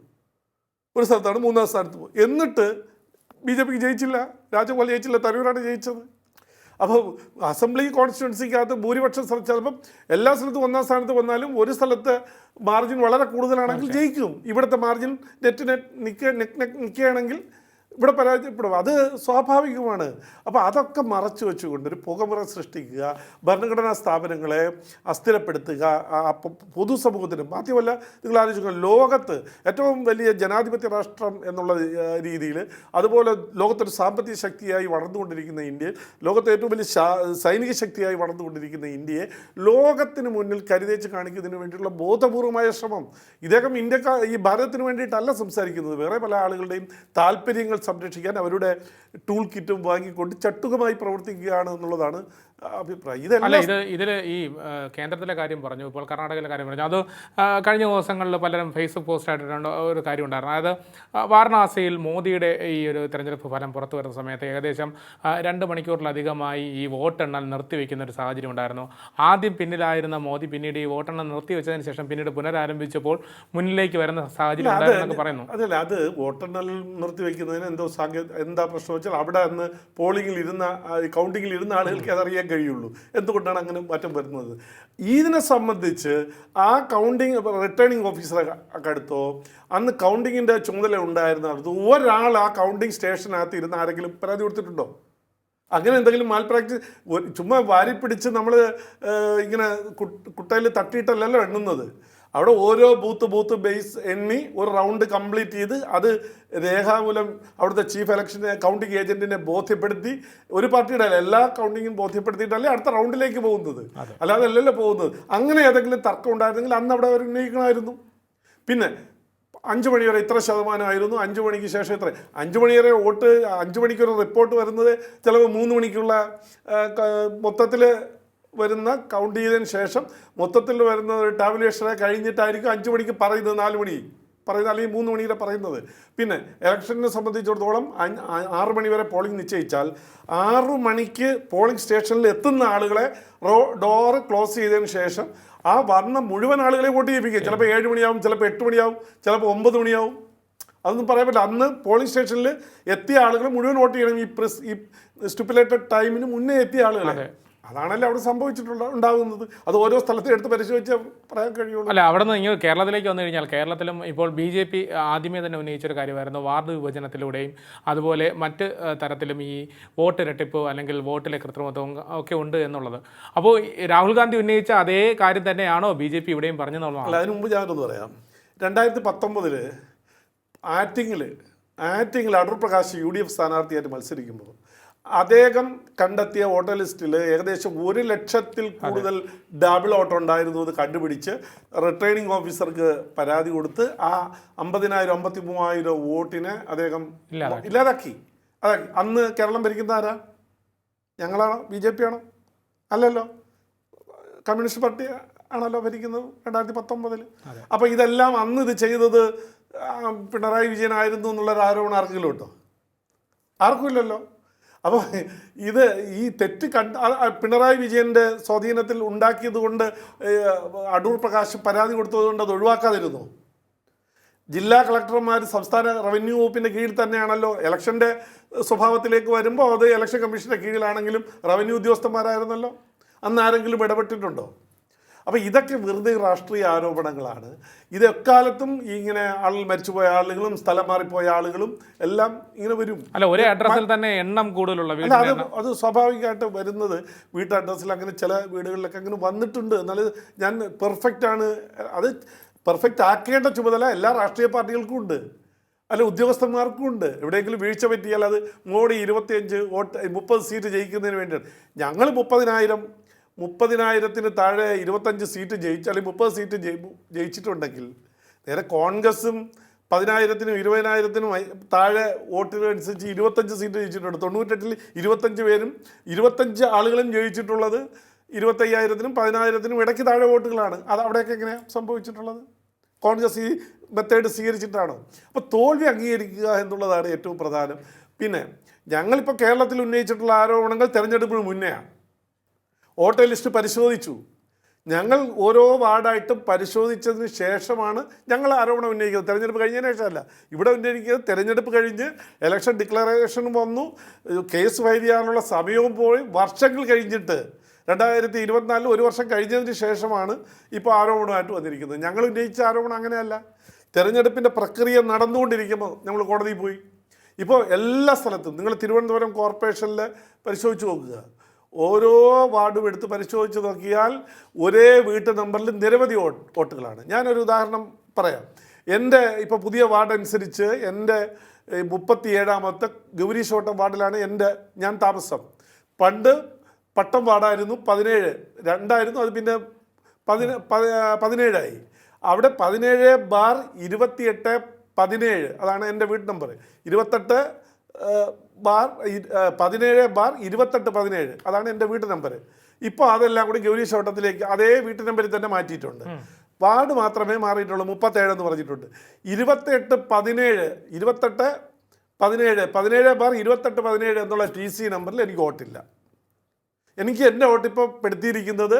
ഒരു സ്ഥലത്താണ് മൂന്നാം സ്ഥാനത്ത് പോയി എന്നിട്ട് ബി ജെ പിക്ക് ജയിച്ചില്ല. രാജഗോപാൽ ജയിച്ചില്ല. തരൂരാണ് ജയിച്ചത്. അപ്പോൾ അസംബ്ലി കോൺസ്റ്റിറ്റ്യുവൻസിക്കകത്ത് ഭൂരിപക്ഷം സ്ഥലത്ത് ചിലപ്പം എല്ലാ സ്ഥലത്തും ഒന്നാം സ്ഥാനത്ത് വന്നാലും ഒരു സ്ഥലത്ത് മാർജിൻ വളരെ കൂടുതലാണെങ്കിൽ ജയിക്കും. ഇവിടുത്തെ മാർജിൻ നെറ്റ് നെറ്റ് നിൽക്കുക നെറ്റ് നെറ്റ് നിൽക്കുകയാണെങ്കിൽ ഇവിടെ പരാജയപ്പെടും. അത് സ്വാഭാവികമാണ്. അപ്പോൾ അതൊക്കെ മറച്ചു വെച്ചുകൊണ്ട് ഒരു പുകമുറ സൃഷ്ടിക്കുക ഭരണഘടനാ സ്ഥാപനങ്ങളെ അസ്ഥിരപ്പെടുത്തുക പൊതുസമൂഹത്തിനും മാത്രമല്ല നിങ്ങൾ ആലോചിക്കുക ലോകത്ത് ഏറ്റവും വലിയ ജനാധിപത്യ രാഷ്ട്രം എന്നുള്ള രീതിയിൽ അതുപോലെ ലോകത്തൊരു സാമ്പത്തിക ശക്തിയായി വളർന്നുകൊണ്ടിരിക്കുന്ന ഇന്ത്യയിൽ ലോകത്തെ ഏറ്റവും വലിയ സൈനിക ശക്തിയായി വളർന്നുകൊണ്ടിരിക്കുന്ന ഇന്ത്യയെ ലോകത്തിന് മുന്നിൽ കരുതേച്ച് കാണിക്കുന്നതിന് വേണ്ടിയിട്ടുള്ള ബോധപൂർവമായ ശ്രമം. ഇദ്ദേഹം ഇന്ത്യക്കാർ ഈ ഭാരതത്തിന് വേണ്ടിയിട്ടല്ല സംസാരിക്കുന്നത്. വേറെ പല ആളുകളുടെയും താല്പര്യങ്ങൾ സംരക്ഷിക്കാൻ അവരുടെ ടൂൾ കിറ്റും വാങ്ങിക്കൊണ്ട് ചട്ടുകമായി പ്രവർത്തിക്കുകയാണ് എന്നുള്ളതാണ് അഭിപ്രായം. അല്ല ഇതെല്ലാം ഇത് ഇതിൽ ഈ കേന്ദ്രത്തിലെ കാര്യം പറഞ്ഞു ഇപ്പോൾ കർണാടകയിലെ കാര്യം പറഞ്ഞു. അത് കഴിഞ്ഞ ദിവസങ്ങളിൽ പലരും ഫേസ്ബുക്ക് പോസ്റ്റ് ആയിട്ടുണ്ട് ഒരു കാര്യം ഉണ്ടായിരുന്നു. അതായത് വാരണാസിയിൽ മോദിയുടെ ഈ ഒരു തെരഞ്ഞെടുപ്പ് ഫലം പുറത്തു വരുന്ന സമയത്ത് ഏകദേശം രണ്ട് മണിക്കൂറിലധികമായി ഈ വോട്ടെണ്ണൽ നിർത്തിവെക്കുന്ന ഒരു സാഹചര്യം ഉണ്ടായിരുന്നു. ആദ്യം പിന്നിലായിരുന്ന മോദി പിന്നീട് ഈ വോട്ടെണ്ണൽ നിർത്തിവെച്ചതിന് ശേഷം പിന്നീട് പുനരാരംഭിച്ചപ്പോൾ മുന്നിലേക്ക് വരുന്ന സാഹചര്യം ഉണ്ടായിരുന്നു എന്നൊക്കെ പറയുന്നു. അതല്ല അത് വോട്ടെണ്ണൽ നിർത്തിവെക്കുന്നതിന് എന്തോ സാങ്കേ എന്താ പ്രശ്നം വെച്ചാൽ അവിടെ അന്ന് പോളിംഗിൽ ഇരുന്ന കൗണ്ടിങ്ങിൽ ഇരുന്ന ആളുകൾക്ക് അതറിയാൻ കഴിയുള്ളൂ. എന്തുകൊണ്ടാണ് അങ്ങനെ മാറ്റം വരുന്നത്? ഇതിനെ സംബന്ധിച്ച് ആ കൗണ്ടിങ് റിട്ടേണിംഗ് ഓഫീസറെ അടുത്തോ അന്ന് കൗണ്ടിങ്ങിന്റെ ചുമതല ഉണ്ടായിരുന്ന അടുത്ത് ഒരാൾ ആ കൗണ്ടിങ് സ്റ്റേഷനകത്ത് ഇരുന്ന് ആരെങ്കിലും പരാതി കൊടുത്തിട്ടുണ്ടോ? അങ്ങനെ എന്തെങ്കിലും മാൽ പ്രാക്ടീസ് ചുമ്മാ വാരി പിടിച്ച് നമ്മൾ ഇങ്ങനെ കുട്ടയിൽ തട്ടിയിട്ടല്ലല്ലോ എണ്ണുന്നത്. അവിടെ ഓരോ ബൂത്ത് ബൂത്ത് ബേസ് എണ്ണി ഒരു റൗണ്ട് കംപ്ലീറ്റ് ചെയ്ത് അത് രേഖാമൂലം അവിടുത്തെ ചീഫ് ഇലക്ഷൻ കൗണ്ടിങ് ഏജന്റിനെ ബോധ്യപ്പെടുത്തി ഒരു പാർട്ടിയുടെ അല്ല എല്ലാ കൗണ്ടിങ്ങും ബോധ്യപ്പെടുത്തിയിട്ടല്ലേ അടുത്ത റൗണ്ടിലേക്ക് പോകുന്നത്. അല്ലാതെ അല്ലല്ലോ പോകുന്നത്. അങ്ങനെ ഏതെങ്കിലും തർക്കം ഉണ്ടായിരുന്നെങ്കിൽ അന്ന് അവിടെ അവർ ഉന്നയിക്കണമായിരുന്നു പിന്നെ അഞ്ച് മണി വരെ ഇത്ര ശതമാനമായിരുന്നു. അഞ്ച് മണിക്ക് ശേഷം ഇത്ര. അഞ്ച് മണി വരെ വോട്ട് അഞ്ച് മണിക്കൊരു റിപ്പോർട്ട് വരുന്നത് ചിലപ്പോൾ മൂന്ന് മണിക്കുള്ള മൊത്തത്തിൽ വരുന്ന കൗണ്ട് ചെയ്തതിന് ശേഷം മൊത്തത്തിൽ വരുന്ന ഒരു ടാബുലേഷനെ കഴിഞ്ഞിട്ടായിരിക്കും അഞ്ച് മണിക്ക് പറയുന്നത് നാല് മണി. പറയുന്നത് അല്ലെങ്കിൽ മൂന്ന് മണിയുടെ പറയുന്നത്. പിന്നെ ഇലക്ഷനെ സംബന്ധിച്ചിടത്തോളം ആറ് മണി വരെ പോളിംഗ് നിശ്ചയിച്ചാൽ ആറു മണിക്ക് പോളിംഗ് സ്റ്റേഷനിൽ എത്തുന്ന ആളുകളെ റോ ഡോറ് ക്ലോസ് ചെയ്തതിന് ശേഷം ആ വന്ന മുഴുവൻ ആളുകളെ വോട്ട് ചെയ്യിപ്പിക്കുക. ചിലപ്പോൾ ഏഴ് മണിയാവും ചിലപ്പോൾ എട്ട് മണിയാവും ചിലപ്പോൾ ഒമ്പത് മണിയാവും. അതൊന്നും പറയാൻ പറ്റില്ല. അന്ന് പോളിംഗ് സ്റ്റേഷനിൽ എത്തിയ ആളുകൾ മുഴുവൻ വോട്ട് ചെയ്യണം. ഈ പ്രസ് ഈ സ്റ്റിപ്പുലേറ്റഡ് ടൈമിന് മുന്നേ എത്തിയ ആളുകൾ അതാണല്ലോ അവിടെ സംഭവിച്ചിട്ടുള്ള ഉണ്ടാകുന്നത്. അത് ഓരോ സ്ഥലത്തും എടുത്ത് പരിശോധിച്ച് പറയാൻ കഴിയുള്ളൂ. അല്ല അവിടെ നിന്ന് ഇങ്ങനെ കേരളത്തിലേക്ക് വന്നു കഴിഞ്ഞാൽ കേരളത്തിലും ഇപ്പോൾ ബി ജെ പി ആദ്യമേ തന്നെ ഉന്നയിച്ചൊരു കാര്യമായിരുന്നു വാർഡ് വിഭജനത്തിലൂടെയും അതുപോലെ മറ്റ് തരത്തിലും ഈ വോട്ട് ഇരട്ടിപ്പ് അല്ലെങ്കിൽ വോട്ടിലെ കൃത്രിമത്വം ഒക്കെ ഉണ്ട് എന്നുള്ളത്. അപ്പോൾ രാഹുൽ ഗാന്ധി ഉന്നയിച്ച അതേ കാര്യം തന്നെയാണോ ബി ജെ പി ഇവിടെയും പറഞ്ഞു അല്ല അതിന് മുമ്പ് ഞാനൊന്ന് പറയാം. രണ്ടായിരത്തി പത്തൊമ്പതിൽ Attingal Attingal Adoor Prakash U D F സ്ഥാനാർത്ഥിയായിട്ട് മത്സരിക്കുമ്പോൾ അദ്ദേഹം കണ്ടെത്തിയ വോട്ടർ ലിസ്റ്റിൽ ഏകദേശം ഒരു ലക്ഷത്തിൽ കൂടുതൽ ഡബിൾ വോട്ട് ഉണ്ടായിരുന്നു എന്ന് കണ്ടുപിടിച്ച് റിട്ടേണിംഗ് ഓഫീസർക്ക് പരാതി കൊടുത്ത് ആ അമ്പതിനായിരം അമ്പത്തി മൂവായിരം വോട്ടിനെ അദ്ദേഹം ഇല്ലാതാക്കി. അതെ. അന്ന് കേരളം ഭരിക്കുന്ന ആരാ? ഞങ്ങളാണോ? ബി ജെ പി ആണോ? അല്ലല്ലോ. കമ്മ്യൂണിസ്റ്റ് പാർട്ടി ആണല്ലോ ഭരിക്കുന്നത് രണ്ടായിരത്തി പത്തൊമ്പതിൽ അപ്പോൾ ഇതെല്ലാം അന്ന് ഇത് ചെയ്തത് പിണറായി വിജയനായിരുന്നു എന്നുള്ളൊരു ആരോപണം ആർക്കെങ്കിലും ഉണ്ടോ ആർക്കും ഇല്ലല്ലോ. അപ്പോൾ ഇത് ഈ തെറ്റ് കണ്ട് പിണറായി വിജയന്റെ സ്വാധീനത്തിൽ ഉണ്ടാക്കിയത് കൊണ്ട് അടൂർ പ്രകാശ് പരാതി കൊടുത്തത് കൊണ്ട് അത് ഒഴിവാക്കാതിരുന്നു? ജില്ലാ കളക്ടർമാർ സംസ്ഥാന റവന്യൂ വകുപ്പിന്റെ കീഴിൽ തന്നെയാണല്ലോ ഇലക്ഷന്റെ സ്വഭാവത്തിലേക്ക് വരുമ്പോൾ അത് ഇലക്ഷൻ കമ്മീഷന്റെ കീഴിലാണെങ്കിലും റവന്യൂ ഉദ്യോഗസ്ഥന്മാരായിരുന്നല്ലോ? അന്ന് ആരെങ്കിലും ഇടപെട്ടിട്ടുണ്ടോ? അപ്പോൾ ഇതൊക്കെ വെറുതെ രാഷ്ട്രീയ ആരോപണങ്ങളാണ്. ഇത് എക്കാലത്തും ഇങ്ങനെ ആൾ മരിച്ചുപോയ ആളുകളും സ്ഥലം മാറിപ്പോയ ആളുകളും എല്ലാം ഇങ്ങനെ വരും. അല്ല ഒരേ അഡ്രസ്സിൽ തന്നെ എണ്ണം കൂടുതലുള്ള അല്ല അത് അത് സ്വാഭാവികമായിട്ട് വരുന്നത്. വീട്ട് അഡ്രസ്സിൽ അങ്ങനെ ചില വീടുകളിലൊക്കെ അങ്ങനെ വന്നിട്ടുണ്ട്. എന്നാൽ ഞാൻ പെർഫെക്റ്റ് ആണ്. അത് പെർഫെക്റ്റ് ആക്കേണ്ട ചുമതല എല്ലാ രാഷ്ട്രീയ പാർട്ടികൾക്കും ഉണ്ട്. അല്ല ഉദ്യോഗസ്ഥന്മാർക്കും ഉണ്ട്. എവിടെയെങ്കിലും വീഴ്ച പറ്റിയാൽ അത് മോഡി ഇരുപത്തിയഞ്ച് വോട്ട് മുപ്പത് സീറ്റ് ജയിക്കുന്നതിന് വേണ്ടിയാണ്. ഞങ്ങൾ മുപ്പതിനായിരം മുപ്പതിനായിരത്തിന് താഴെ ഇരുപത്തഞ്ച് സീറ്റ് ജയിച്ചു അല്ലെങ്കിൽ മുപ്പത് സീറ്റ് ജയി ജയിച്ചിട്ടുണ്ടെങ്കിൽ നേരെ കോൺഗ്രസും പതിനായിരത്തിനും ഇരുപതിനായിരത്തിനും താഴെ വോട്ടിനനുസരിച്ച് ഇരുപത്തഞ്ച് സീറ്റ് ജയിച്ചിട്ടുണ്ട്. തൊണ്ണൂറ്റെട്ടിൽ ഇരുപത്തഞ്ച് പേരും ഇരുപത്തഞ്ച് ആളുകളും ജയിച്ചിട്ടുള്ളത് ഇരുപത്തയ്യായിരത്തിനും പതിനായിരത്തിനും ഇടയ്ക്ക് താഴെ വോട്ടുകളാണ്. അത് അവിടെയൊക്കെ എങ്ങനെയാണ് സംഭവിച്ചിട്ടുള്ളത്? കോൺഗ്രസ് ഈ മെത്തേഡ് സ്വീകരിച്ചിട്ടാണോ? അപ്പോൾ തോൽവി അംഗീകരിക്കുക എന്നുള്ളതാണ് ഏറ്റവും പ്രധാനം. പിന്നെ ഞങ്ങളിപ്പോൾ കേരളത്തിൽ ഉന്നയിച്ചിട്ടുള്ള ആരോപണങ്ങൾ തെരഞ്ഞെടുപ്പിന് മുന്നെയാണ്. വോട്ടർ ലിസ്റ്റ് പരിശോധിച്ചു. ഞങ്ങൾ ഓരോ വാർഡായിട്ടും പരിശോധിച്ചതിന് ശേഷമാണ് ഞങ്ങൾ ആരോപണം ഉന്നയിക്കുന്നത്. തെരഞ്ഞെടുപ്പ് കഴിഞ്ഞതിന് ശേഷമല്ല. ഇവിടെ ഉന്നയിക്കുന്നത് തെരഞ്ഞെടുപ്പ് കഴിഞ്ഞ് ഇലക്ഷൻ ഡിക്ലറേഷൻ വന്നു. കേസ് ഫയൽ ചെയ്യാനുള്ള സമയവും പോയി. വർഷങ്ങൾ കഴിഞ്ഞിട്ട് രണ്ടായിരത്തി ഇരുപത്തിനാലിൽ ഒരു വർഷം കഴിഞ്ഞതിന് ശേഷമാണ് ഇപ്പോൾ ആരോപണമായിട്ട് വന്നിരിക്കുന്നത്. ഞങ്ങൾ ഉന്നയിച്ച ആരോപണം അങ്ങനെയല്ല. തെരഞ്ഞെടുപ്പിന്റെ പ്രക്രിയ നടന്നുകൊണ്ടിരിക്കുമ്പോൾ ഞങ്ങൾ കോടതിയിൽ പോയി. ഇപ്പോൾ എല്ലാ സ്ഥലത്തും നിങ്ങൾ തിരുവനന്തപുരം കോർപ്പറേഷനിൽ പരിശോധിച്ച് നോക്കുക. ഓരോ വാർഡും എടുത്ത് പരിശോധിച്ച് നോക്കിയാൽ ഒരേ വീട്ടു നമ്പറിൽ നിരവധി വോട്ട് വോട്ടുകളാണ്. ഞാനൊരു ഉദാഹരണം പറയാം. എന്റെ ഇപ്പോൾ പുതിയ വാർഡ് അനുസരിച്ച് എന്റെ മുപ്പത്തി ഏഴാമത്തെ ഗൗരീശോട്ടം വാർഡിലാണ് എന്റെ ഞാൻ താമസം. പണ്ട് പട്ടം വാർഡായിരുന്നു പതിനേഴ്. രണ്ടായിരുന്നു അത് പിന്നെ പതിന പതി- പതിനേഴായി. അവിടെ പതിനേഴ് ബാർ ഇരുപത്തിയെട്ട് പതിനേഴ് അതാണ് എന്റെ വീട്ട് നമ്പർ ഇരുപത്തെട്ട് ബാർ പതിനേഴ് ബാർ ഇരുപത്തെട്ട് പതിനേഴ്. അതാണ് എന്റെ വീട്ടു നമ്പർ ഇപ്പോൾ അതെല്ലാം കൂടി ഗൗരി ഓട്ടത്തിലേക്ക് അതേ വീട്ടു നമ്പറിൽ തന്നെ മാറ്റിയിട്ടുണ്ട്. വാർഡ് മാത്രമേ മാറിയിട്ടുള്ളൂ മുപ്പത്തേഴ് എന്ന് പറഞ്ഞിട്ടുണ്ട്. ഇരുപത്തെട്ട് പതിനേഴ് ഇരുപത്തെട്ട് പതിനേഴ് പതിനേഴ് ബാർ ഇരുപത്തെട്ട് പതിനേഴ് എന്നുള്ള ടി സി നമ്പറിൽ എനിക്ക് വോട്ടില്ല. എനിക്ക് എന്റെ വോട്ട് ഇപ്പോൾ പെടുത്തിയിരിക്കുന്നത്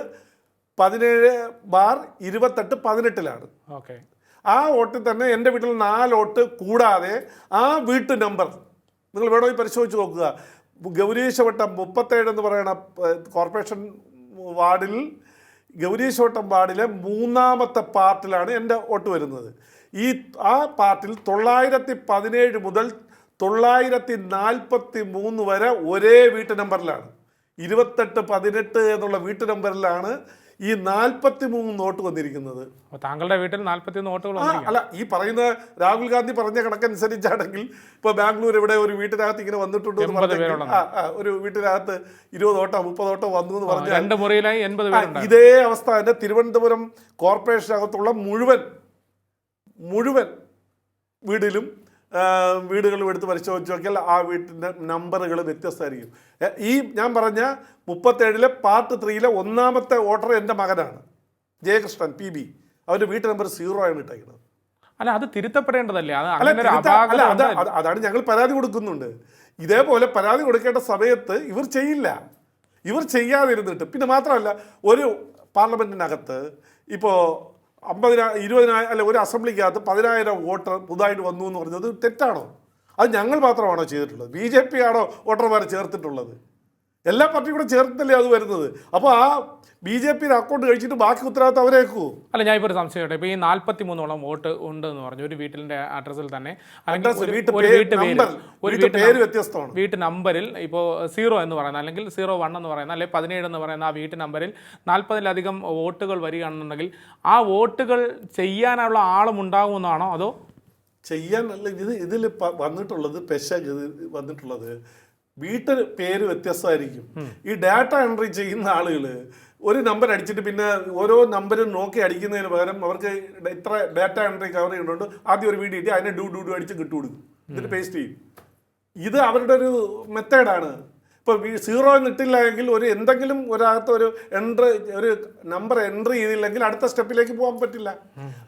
പതിനേഴ് ബാർ ഇരുപത്തെട്ട് പതിനെട്ടിലാണ്. ഓക്കെ. ആ വോട്ടിൽ തന്നെ എന്റെ വീട്ടിൽ നാല് വോട്ട് കൂടാതെ ആ വീട്ടു നമ്പർ നിങ്ങൾ വേണമെങ്കിൽ പരിശോധിച്ച് നോക്കുക. ഗൗരീശവട്ടം മുപ്പത്തേഴ് എന്ന് പറയുന്ന കോർപ്പറേഷൻ വാർഡിൽ ഗൗരീശവട്ടം വാർഡിലെ മൂന്നാമത്തെ പാർട്ടിലാണ് എന്റെ വോട്ട് വരുന്നത്. ഈ ആ പാർട്ടിൽ തൊള്ളായിരത്തി പതിനേഴ് മുതൽ തൊള്ളായിരത്തി നാൽപ്പത്തി മൂന്ന് വരെ ഒരേ വീട്ടു നമ്പറിലാണ്. ഇരുപത്തെട്ട് പതിനെട്ട് എന്നുള്ള വീട്ടു നമ്പറിലാണ് ഈ നാൽപ്പത്തി മൂന്ന് നോട്ട് വന്നിരിക്കുന്നത്. താങ്കളുടെ വീട്ടിൽ നാൽപ്പത്തി നോട്ടുകൾ അല്ല ഈ പറയുന്ന രാഹുൽ ഗാന്ധി പറഞ്ഞ കണക്കനുസരിച്ചാണെങ്കിൽ ഇപ്പൊ ബാംഗ്ലൂർ ഇവിടെ ഒരു വീട്ടിനകത്ത് ഇങ്ങനെ വന്നിട്ടുണ്ട് ഒരു വീട്ടിനകത്ത് ഇരുപത് ഓട്ടോ മുപ്പത് ഓട്ടോ വന്നു എന്ന് പറഞ്ഞു രണ്ട് മുറിയിലായി എൺപത് ഇതേ അവസ്ഥ തന്നെ തിരുവനന്തപുരം കോർപ്പറേഷനകത്തുള്ള മുഴുവൻ മുഴുവൻ വീടിലും വീടുകളും എടുത്ത് പരിശോധിച്ച് നോക്കിയാൽ ആ വീട്ടിന്റെ നമ്പറുകൾ വ്യത്യസ്തമായിരിക്കും. ഈ ഞാൻ പറഞ്ഞ മുപ്പത്തേഴിലെ പാർട്ട് ത്രീയിലെ ഒന്നാമത്തെ ഓർഡർ എന്റെ മകനാണ്. ജയകൃഷ്ണൻ പി ബി അവന്റെ വീട്ടു നമ്പർ സീറോ ആണ് ഇട്ടേക്കുന്നത്. അല്ല അത് തിരുത്തപ്പെടേണ്ടതല്ലേ? അതാണ് ഞങ്ങൾ പരാതി കൊടുക്കുന്നുണ്ട്. ഇതേപോലെ പരാതി കൊടുക്കേണ്ട സമയത്ത് ഇവർ ചെയ്യില്ല. ഇവർ ചെയ്യാതിരുന്നിട്ട് പിന്നെ മാത്രമല്ല ഒരു പാർലമെന്റിനകത്ത് ഇപ്പോൾ അമ്പതിനായിരം ഇരുപതിനായിരം അല്ല ഒരു അസംബ്ലിക്കകത്ത് പതിനായിരം വോട്ടർ പുതുതായിട്ട് വന്നു എന്ന് പറഞ്ഞത് തെറ്റാണോ? അത് ഞങ്ങൾ മാത്രമാണോ ചെയ്തിട്ടുള്ളത്? ബി ജെ പി ആണോ വോട്ടർമാരെ ചേർത്തിട്ടുള്ളത്? എല്ലാ പാർട്ടിയും കൂടെ ചേർത്തല്ലേ അത് വരുന്നത്? അപ്പോൾ ആ ബി ജെ പിയുടെ അക്കൗണ്ട് കഴിച്ചിട്ട് ബാക്കി ഉത്തരവാദിത്തം അവരേക്കൂ അല്ല ഞാൻ ഇപ്പോൾ ഒരു സംശയം കേട്ടോ. ഇപ്പോൾ ഈ നാൽപ്പത്തി മൂന്നോളം വോട്ട് ഉണ്ട് എന്ന് പറഞ്ഞു. ഒരു വീട്ടിലെ അഡ്രസ്സിൽ തന്നെ. പേര്, വീട്ടു വ്യത്യസ്തമാണ്. നമ്പറിൽ ഇപ്പോൾ സീറോ എന്ന് പറയുന്ന അല്ലെങ്കിൽ സീറോ വൺ എന്ന് പറയുന്ന അല്ലെങ്കിൽ പതിനേഴ് എന്ന് പറയുന്ന ആ വീട്ട് നമ്പറിൽ നാൽപ്പതിലധികം വോട്ടുകൾ വരികയാണെന്നുണ്ടെങ്കിൽ ആ വോട്ടുകൾ ചെയ്യാനുള്ള ആളും ഉണ്ടാകുമെന്നാണോ അതോ? ചെയ്യാൻ അല്ല ഇത് ഇതിൽ വന്നിട്ടുള്ളത് പെശ വന്നിട്ടുള്ളത് വീട്ടിൽ പേര് വ്യത്യസ്തമായിരിക്കും. ഈ ഡാറ്റ എൻട്രി ചെയ്യുന്ന ആളുകൾ ഒരു നമ്പർ അടിച്ചിട്ട് പിന്നെ ഓരോ നമ്പരും നോക്കി അടിക്കുന്നതിന് പകരം അവർക്ക് ഇത്ര ഡാറ്റ എൻട്രി കവർ ചെയ്യുന്നുണ്ട് ആദ്യം ഒരു വീട് കിട്ടി അതിനെ ഡൂ ഡൂ ഡൂ അടിച്ച് കിട്ടു കൊടുക്കും. എന്നിട്ട് പേസ്റ്റ് ചെയ്യും. ഇത് അവരുടെ ഒരു മെത്തേഡാണ് ഇപ്പോൾ സീറോ എന്നിട്ടില്ല എങ്കിൽ ഒരു എന്തെങ്കിലും ഒരകത്ത് ഒരു എൻട്രി ഒരു നമ്പർ എൻട്രി ചെയ്തില്ലെങ്കിൽ അടുത്ത സ്റ്റെപ്പിലേക്ക് പോകാൻ പറ്റില്ല.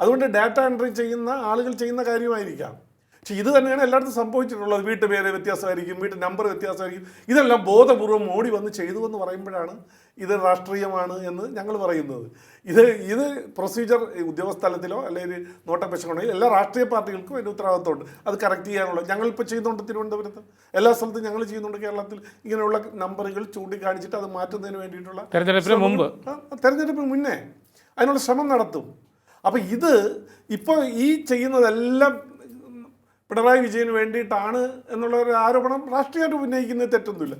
അതുകൊണ്ട് ഡാറ്റ എൻട്രി ചെയ്യുന്ന ആളുകൾ ചെയ്യുന്ന കാര്യമായിരിക്കാം. പക്ഷെ ഇത് തന്നെയാണ് എല്ലായിടത്തും സംഭവിച്ചിട്ടുള്ളത്. വീട്ടു പേര് വ്യത്യാസമായിരിക്കും വീട്ടു നമ്പർ വ്യത്യാസമായിരിക്കും. ഇതെല്ലാം ബോധപൂർവം മോഡി വന്ന് ചെയ്തു എന്ന് പറയുമ്പോഴാണ് ഇത് രാഷ്ട്രീയമാണ് എന്ന് ഞങ്ങൾ പറയുന്നത്. ഇത് ഇത് പ്രൊസീജിയർ ഉദ്യോഗസ്ഥലത്തിലോ അല്ലെങ്കിൽ നോട്ടപ്പശക്കണോ എല്ലാ രാഷ്ട്രീയ പാർട്ടികൾക്കും അതിന്റെ ഉത്തരവാദിത്തമുണ്ട് അത് കറക്റ്റ് ചെയ്യാനുള്ള. ഞങ്ങളിപ്പോൾ ചെയ്യുന്നുണ്ട് തിരുവനന്തപുരത്ത്. എല്ലാ സ്ഥലത്തും ഞങ്ങൾ ചെയ്യുന്നുണ്ട് കേരളത്തിൽ. ഇങ്ങനെയുള്ള നമ്പറുകൾ ചൂണ്ടിക്കാണിച്ചിട്ട് അത് മാറ്റുന്നതിന് വേണ്ടിയിട്ടുള്ള തെരഞ്ഞെടുപ്പിന് മുമ്പ്? തെരഞ്ഞെടുപ്പിന് മുന്നേ. അതിനുള്ള ശ്രമം നടത്തും. അപ്പോൾ ഇത് ഇപ്പോൾ ഈ ചെയ്യുന്നതെല്ലാം പിണറായി വിജയന് വേണ്ടിയിട്ടാണ് എന്നുള്ള ഒരു ആരോപണം രാഷ്ട്രീയമായിട്ട് ഉന്നയിക്കുന്നത് തെറ്റൊന്നുമില്ല.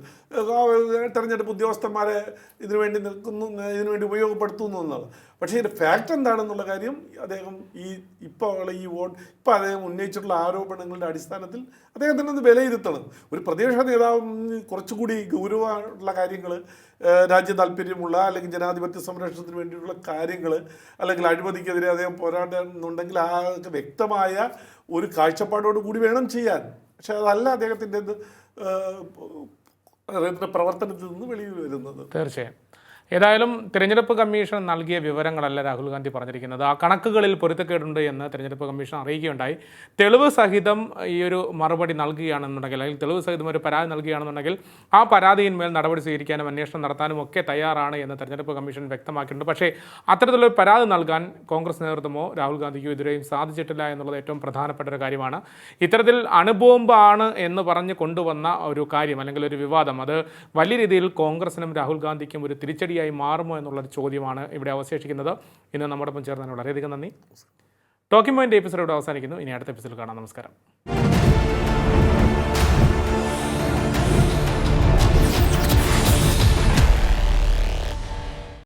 തെരഞ്ഞെടുപ്പ് ഉദ്യോഗസ്ഥന്മാരെ ഇതിനു വേണ്ടി നിൽക്കുന്നു ഇതിനു വേണ്ടി ഉപയോഗപ്പെടുത്തുന്നു എന്നുള്ളത് പക്ഷേ ഇതിന്റെ ഫാക്റ്റ് എന്താണെന്നുള്ള കാര്യം അദ്ദേഹം ഈ ഇപ്പോൾ ഈ വോട്ട് ഇപ്പോൾ അദ്ദേഹം ഉന്നയിച്ചിട്ടുള്ള ആരോപണങ്ങളുടെ അടിസ്ഥാനത്തിൽ അദ്ദേഹം തന്നെ ഒന്ന് വിലയിരുത്തണം. ഒരു പ്രതിപക്ഷ നേതാവ് കുറച്ചുകൂടി ഗൗരവമുള്ള കാര്യങ്ങൾ രാജ്യ താല്പര്യമുള്ള അല്ലെങ്കിൽ ജനാധിപത്യ സംരക്ഷണത്തിന് വേണ്ടിയിട്ടുള്ള കാര്യങ്ങൾ അല്ലെങ്കിൽ അഴിമതിക്കെതിരെ അദ്ദേഹം പോരാടുന്നുണ്ടെങ്കിൽ ആ വ്യക്തമായ ഒരു കാഴ്ചപ്പാടോട് കൂടി വേണം ചെയ്യാൻ. പക്ഷെ അതല്ല അദ്ദേഹത്തിന്റെ ഏഹ്, പ്രവർത്തനത്തിൽ നിന്ന് വെളിയിൽ വരുന്നത്. തീർച്ചയായും. ഏതായാലും തിരഞ്ഞെടുപ്പ് കമ്മീഷൻ നൽകിയ വിവരങ്ങളല്ല രാഹുൽ ഗാന്ധി പറഞ്ഞിരിക്കുന്നത്. ആ കണക്കുകളിൽ പൊരുത്തക്കേടുണ്ട് എന്ന് തിരഞ്ഞെടുപ്പ് കമ്മീഷൻ അറിയിക്കുകയുണ്ടായി. തെളിവ് സഹിതം ഈ ഒരു മറുപടി നൽകുകയാണെന്നുണ്ടെങ്കിൽ അല്ലെങ്കിൽ തെളിവ് സഹിതം ഒരു പരാതി നൽകുകയാണെന്നുണ്ടെങ്കിൽ ആ പരാതിയിന്മേൽ നടപടി സ്വീകരിക്കാനും അന്വേഷണം നടത്താനും ഒക്കെ തയ്യാറാണ് എന്ന് തെരഞ്ഞെടുപ്പ് കമ്മീഷൻ വ്യക്തമാക്കിയിട്ടുണ്ട്. പക്ഷേ അത്തരത്തിലൊരു പരാതി നൽകാൻ കോൺഗ്രസ് നേതൃത്വമോ രാഹുൽ ഗാന്ധിക്കോ ഇതുവരെയും സാധിച്ചിട്ടില്ല എന്നുള്ളത് ഏറ്റവും പ്രധാനപ്പെട്ട ഒരു കാര്യമാണ്. ഇത്തരത്തിൽ അണുബോംബാണ് എന്ന് പറഞ്ഞ് കൊണ്ടുവന്ന ഒരു കാര്യം അല്ലെങ്കിൽ ഒരു വിവാദം അത് വലിയ രീതിയിൽ കോൺഗ്രസിനും രാഹുൽ ഗാന്ധിക്കും ഒരു തിരിച്ചടിയായി മാറുമോ എന്നുള്ളൊരു ചോദ്യമാണ് ഇവിടെ അവശേഷിക്കുന്നത്. ഇന്ന് നമ്മോടൊപ്പം ചേർന്നതിന് വളരെയധികം നന്ദി. ടോക്കിംഗ് പോയിന്റ് എപ്പിസോഡ് ഇവിടെ അവസാനിക്കുന്നു. ഇനി അടുത്ത എപ്പിസോഡിൽ കാണാം. നമസ്കാരം.